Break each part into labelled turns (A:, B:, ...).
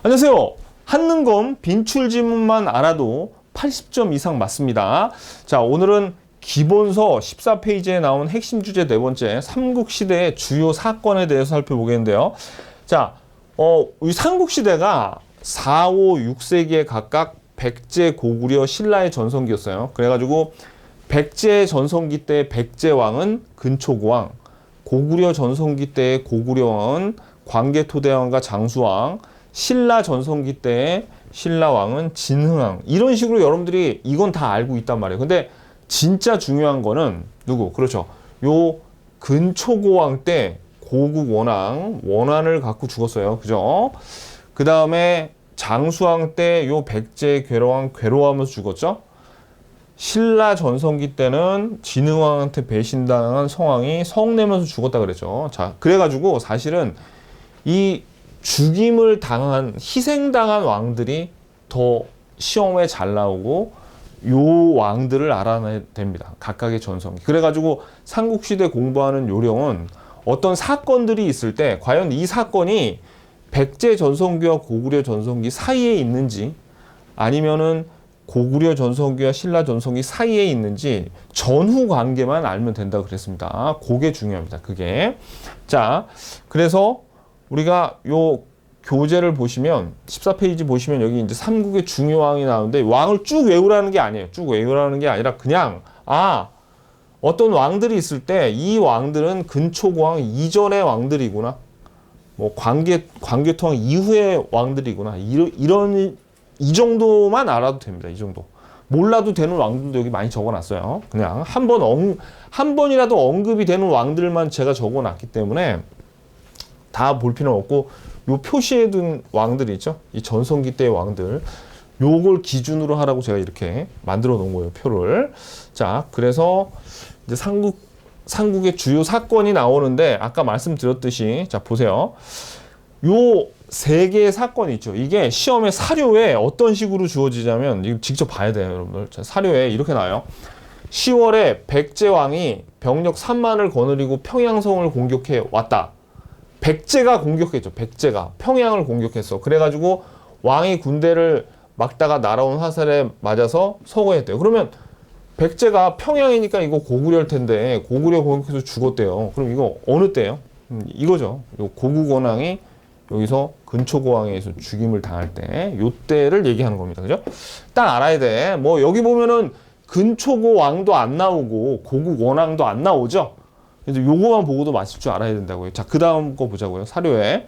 A: 안녕하세요. 한능검 빈출 지문만 알아도 80점 이상 맞습니다. 자, 오늘은 기본서 14페이지에 나온 핵심 주제 네 번째 삼국시대의 주요 사건에 대해서 살펴보겠는데요. 자, 어, 이 삼국시대가 4, 5, 6세기에 각각 백제, 고구려, 신라의 전성기였어요. 그래가지고 백제 전성기 때 백제 왕은 근초고왕, 고구려 전성기 때의 고구려 왕은 광개토대왕과 장수왕, 신라 전성기 때의 신라 왕은 진흥왕. 이런 식으로 여러분들이 이건 다 알고 있단 말이에요. 근데 진짜 중요한 거는 누구? 그렇죠. 요 근초고왕 때 고국 원왕, 원한을 갖고 죽었어요. 그죠? 그 다음에 장수왕 때 요 백제 괴로왕 괴로워하면서 죽었죠? 신라 전성기 때는 진흥왕한테 배신당한 성왕이 성내면서 죽었다 그랬죠. 자, 그래가지고 사실은 이 죽임을 당한 희생당한 왕들이 더 시험에 잘 나오고 요 왕들을 알아내야 됩니다. 각각의 전성기. 그래가지고 삼국시대 공부하는 요령은 어떤 사건들이 있을 때 과연 이 사건이 백제 전성기와 고구려 전성기 사이에 있는지 아니면은 고구려 전성기와 신라 전성기 사이에 있는지 전후 관계만 알면 된다 그랬습니다. 그게 중요합니다. 그게. 자, 그래서 우리가 요 교재를 보시면 14페이지 보시면 여기 이제 삼국의 중요왕이 나오는데 왕을 쭉 외우라는 게 아니에요. 쭉 외우라는 게 아니라 그냥 아 어떤 왕들이 있을 때 이 왕들은 근초고왕 이전의 왕들이구나. 뭐 관계 관계토왕 이후의 왕들이구나. 이런 이런 이 정도만 알아도 됩니다. 이 정도. 몰라도 되는 왕들도 여기 많이 적어놨어요. 그냥 한번 엉, 한 번이라도 언급이 되는 왕들만 제가 적어놨기 때문에 다 볼 필요는 없고 요 표시해 둔 왕들 있죠? 이 전성기 때의 왕들. 요걸 기준으로 하라고 제가 이렇게 만들어 놓은 거예요, 표를. 자, 그래서 이제 삼국, 삼국의 주요 사건이 나오는데, 아까 말씀드렸듯이, 자, 보세요. 요 세 개의 사건이 있죠. 이게 시험의 사료에 어떤 식으로 주어지냐면, 이거 직접 봐야 돼요, 여러분들. 자, 사료에 이렇게 나와요. 10월에 백제왕이 병력 3만을 거느리고 평양성을 공격해 왔다. 백제가 공격했죠. 백제가 평양을 공격했어. 그래가지고 왕이 군대를 막다가 날아온 화살에 맞아서 서거했대요. 그러면 백제가 평양이니까 이거 고구려일 텐데 고구려 공격해서 죽었대요. 그럼 이거 어느 때예요? 음, 이거죠. 요 고국 원왕이 여기서 근초고왕에서 죽임을 당할 때 요 때를 얘기하는 겁니다. 그죠? 딱 알아야 돼. 뭐 여기 보면은 근초고 왕도 안 나오고 고국 원왕도 안 나오죠. 그래서 요거만 보고도 맞을 줄 알아야 된다고요. 자, 그 다음 거 보자고요. 사료에.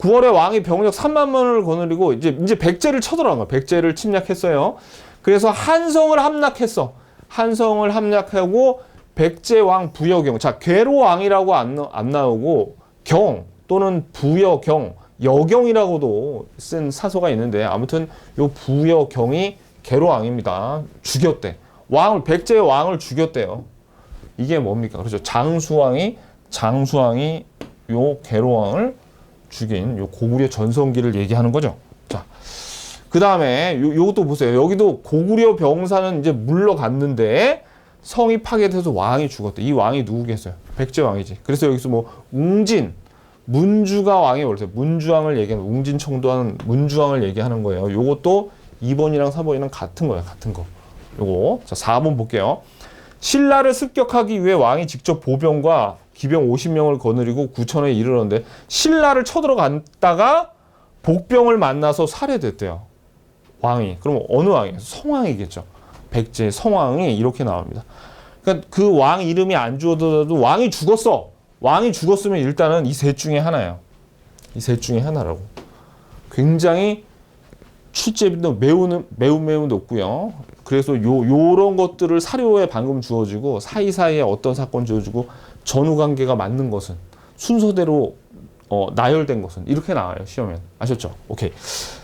A: 9월에 왕이 병력 3만 명을 거느리고 이제 이제 백제를 쳐들어간 거야. 백제를 침략했어요. 그래서 한성을 함락했어. 한성을 함락하고 백제 왕 부여경. 자, 괴로 왕이라고 안, 나- 안 나오고 경 또는 부여경, 여경이라고도 쓴 사서가 있는데 아무튼 요 부여경이 괴로 왕입니다. 죽였대. 왕을 백제 왕을 죽였대요. 이게 뭡니까? 그렇죠. 장수왕이 장수왕이 요 계로왕을 죽인 요 고구려 전성기를 얘기하는 거죠. 자, 그 다음에 요 요것도 보세요. 여기도 고구려 병사는 이제 물러갔는데 성이 파괴돼서 왕이 죽었대. 이 왕이 누구겠어요? 백제 왕이지. 그래서 여기서 뭐 웅진 문주가 왕이 원래 문주왕을 얘기하는 웅진 청도하는 문주왕을 얘기하는 거예요. 요것도 2번이랑 4번이랑 같은 거예요. 같은 거. 요거. 자, 4번 볼게요. 신라를 습격하기 위해 왕이 직접 보병과 기병 50명을 거느리고 구천에 이르렀는데 신라를 쳐들어갔다가 복병을 만나서 살해됐대요. 왕이. 그럼 어느 왕이에요? 성왕이겠죠. 백제 성왕이 이렇게 나옵니다. 그러니까 그 왕 이름이 안 주어져도 왕이 죽었어. 왕이 죽었으면 일단은 이 셋 중에 하나예요. 이 셋 중에 하나라고. 굉장히 출제비도 매우 매우 매우 높고요. 그래서 요 요런 것들을 사료에 방금 주어지고 사이사이에 어떤 사건 주어지고 전후 관계가 맞는 것은 순서대로 어, 나열된 것은 이렇게 나와요 시험엔 아셨죠? 오케이.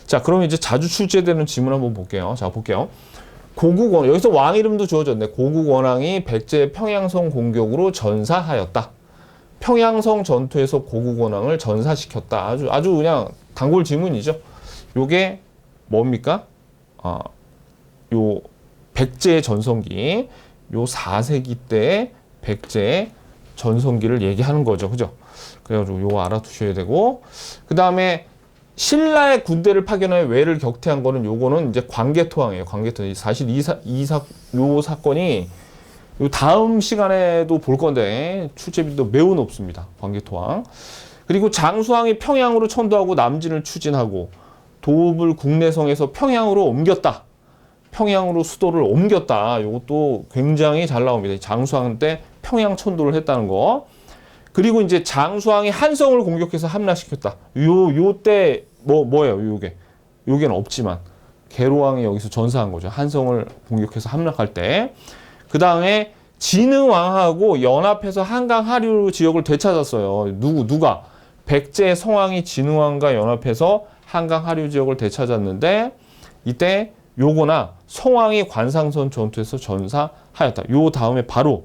A: 자 그럼 이제 자주 출제되는 질문 한번 볼게요. 자 볼게요. 고국원 여기서 왕 이름도 주어졌네. 고국 원왕이 백제 평양성 공격으로 전사하였다. 평양성 전투에서 고국 원왕을 전사시켰다. 아주 아주 그냥 단골 질문이죠. 요게 뭡니까? 어, 요 백제 전성기, 요 4세기 때 백제 전성기를 얘기하는 거죠. 그죠? 그래가지고 요거 알아두셔야 되고, 그 다음에 신라의 군대를 파견하여 외를 격퇴한 거는 요거는 이제 광개토항이에요. 광개토. 사실 이 사, 이 사, 요 사건이 요 다음 시간에도 볼 건데 출제비도 매우 높습니다. 광개토항. 그리고 장수항이 평양으로 천도하고 남진을 추진하고 도읍을 국내성에서 평양으로 옮겼다. 평양으로 수도를 옮겼다. 이것도 굉장히 잘 나옵니다. 장수항 때 평양 천도를 했다는 거. 그리고 이제 장수왕이 한성을 공격해서 함락시켰다. 요 요때 뭐 뭐예요? 요게 요게는 없지만 계로왕이 여기서 전사한 거죠. 한성을 공격해서 함락할 때. 그 다음에 진흥왕하고 연합해서 한강 하류 지역을 되찾았어요. 누구 누가 백제 성왕이 진흥왕과 연합해서 한강 하류 지역을 되찾았는데 이때 요거나 성왕이 관상선 전투에서 전사하였다. 요 다음에 바로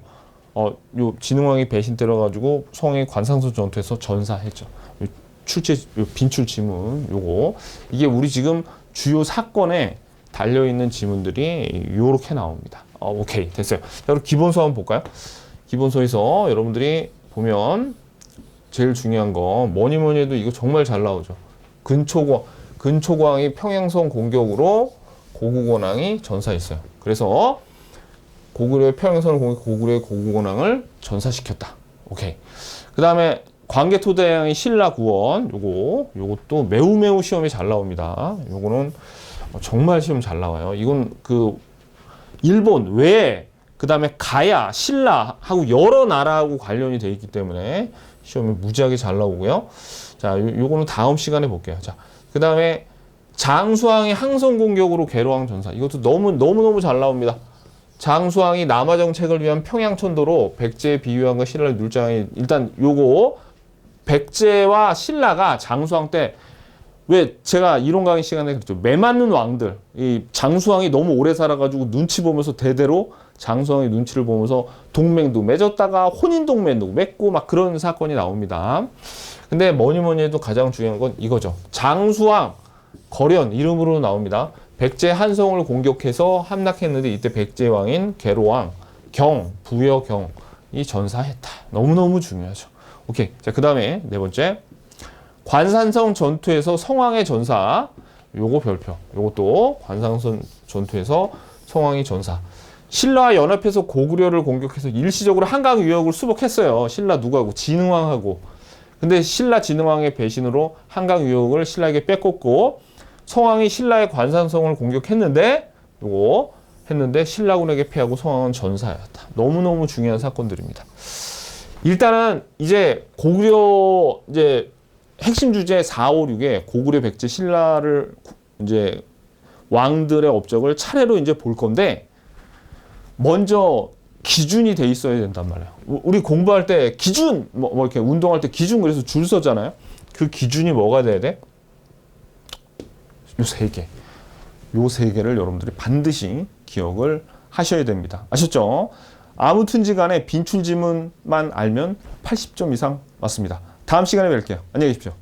A: 어, 요 진흥왕이 배신 때려가지고 성왕이 관상선 전투에서 전사했죠. 요 출제 요 빈출 지문 요거 이게 우리 지금 주요 사건에 달려 있는 지문들이 요렇게 나옵니다. 어, 오케이 됐어요. 자, 그럼 기본서 한번 볼까요? 기본서에서 여러분들이 보면 제일 중요한 거 뭐니 뭐니 해도 이거 정말 잘 나오죠. 근초광 근초광이 평양성 공격으로 고구건왕이 전사했어요. 그래서 고구려의 평양선을 공격 고구려의 고구건왕을 전사시켰다. 오케이. 그 다음에 광개토대왕의 신라 구원 요거 요것도 매우 매우 시험이 잘 나옵니다. 요거는 정말 시험 잘 나와요. 이건 그 일본 외에 그 다음에 가야 신라하고 여러 나라하고 관련이 돼 있기 때문에 시험이 무지하게 잘 나오고요. 자, 요, 요거는 다음 시간에 볼게요. 자, 그 다음에 장수왕의 항성 공격으로 괴로왕 전사. 이것도 너무 너무 너무 잘 나옵니다. 장수왕이 남하 정책을 위한 평양 천도로 백제 비유왕과 신라를 눌장이 일단 요거 백제와 신라가 장수왕 때 왜 제가 이론 강의 시간에 그랬죠. 매 맞는 왕들. 이 장수왕이 너무 오래 살아가지고 눈치 보면서 대대로 장수왕의 눈치를 보면서 동맹도 맺었다가 혼인 동맹도 맺고 막 그런 사건이 나옵니다. 근데 뭐니 뭐니 해도 가장 중요한 건 이거죠. 장수왕 거련 이름으로 나옵니다. 백제 한성을 공격해서 함락했는데 이때 백제 왕인 계로왕 경 부여 경이 전사했다. 너무 너무 중요하죠. 오케이. 자, 그다음에 네 번째. 관산성 전투에서 성왕의 전사. 요거 별표. 요것도 관산성 전투에서 성왕이 전사. 신라와 연합해서 고구려를 공격해서 일시적으로 한강 유역을 수복했어요. 신라 누구하고 진흥왕하고. 근데 신라 진흥왕의 배신으로 한강 유역을 신라에게 뺏겼고 성왕이 신라의 관산성을 공격했는데 요거 했는데 신라군에게 패하고 성왕은 전사였다. 너무너무 중요한 사건들입니다. 일단은 이제 고구려 이제 핵심 주제 4, 5, 6에 고구려 백제 신라를 이제 왕들의 업적을 차례로 이제 볼 건데 먼저 기준이 돼 있어야 된단 말이에요. 우- 우리 공부할 때 기준 뭐, 뭐 이렇게 운동할 때 기준 그래서 줄 서잖아요. 그 기준이 뭐가 돼야 돼? 요 세 개. 요 세 개를 여러분들이 반드시 기억을 하셔야 됩니다. 아셨죠? 아무튼지 간에 빈출 지문만 알면 80점 이상 맞습니다. 다음 시간에 뵐게요. 안녕히 계십시오.